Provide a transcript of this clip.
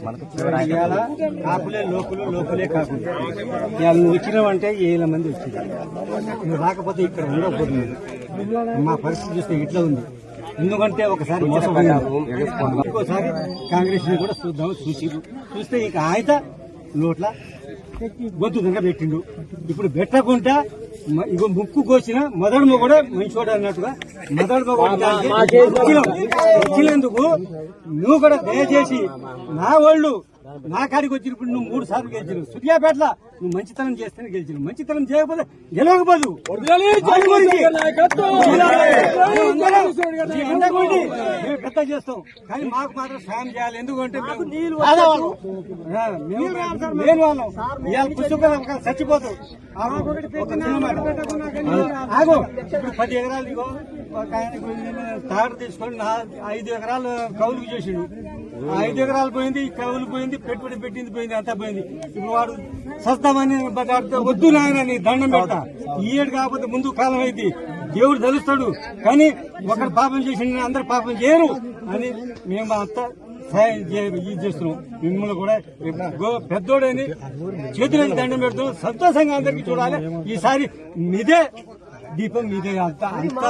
ఇవాళ కాపులే లోకులు లోకులే కాకుండా ఇవాళ నువ్వు వచ్చినావంటే ఏళ్ళ మంది వచ్చింది నువ్వు రాకపోతే ఇక్కడ ఉండకపోతుంది మా పరిస్థితి చూస్తే ఇట్లా ఉంది. ఎందుకంటే ఒకసారి ఇంకోసారి కాంగ్రెస్ని కూడా చూద్దాం చూసి చూస్తే ఇక ఆయన నోట్ల గొంతు పెట్టిండు ఇప్పుడు పెట్టకుండా ఇగో ముక్కు కోసిన కూడా మంచోడు అన్నట్టుగా మొదడు వచ్చినందుకు నువ్వు కూడా దయచేసి నా వాళ్ళు నా కాడికి వచ్చినప్పుడు నువ్వు మూడు సార్లు గెలిచినావు సూర్యాపేటల నువ్వు మంచితనం చేస్తేనే గెలిచినావు మంచితనం చేయకపోతే గెలవకపోదు పెద్ద చేస్తాం. కానీ మాకు మాత్రం సాయం చేయాలి. ఎందుకంటే మేము వాళ్ళం. ఇవాళ పుస్తకం చచ్చిపోతాం. ఆగు. ఇప్పుడు పది ఎకరాలు ఇగో తాడు తీసుకొని ఐదు ఎకరాలు కౌలుకు చేసిండు. ఐదు ఎకరాలు పోయింది కౌలు పోయింది పెట్టుబడి పెట్టింది పోయింది అంతా పోయింది. ఇప్పుడు వాడు సస్తామని వద్దు నాయన నీ దండం పెట్ట. ఈ ఏడు కాకపోతే ముందు కాలం అయింది. దేవుడు తెలుస్తాడు. కానీ ఒకరు పాపం చేసిన అందరు పాపం చేయరు అని మేము అంతా సహాయం చేస్తున్నాం. మిమ్మల్ని కూడా పెద్దోడని చేతులకి దండం పెడుతున్నాం సంతోషంగా అందరికి చూడాలి. ఈసారి మీదే దీపం మీదే అంతా అంతా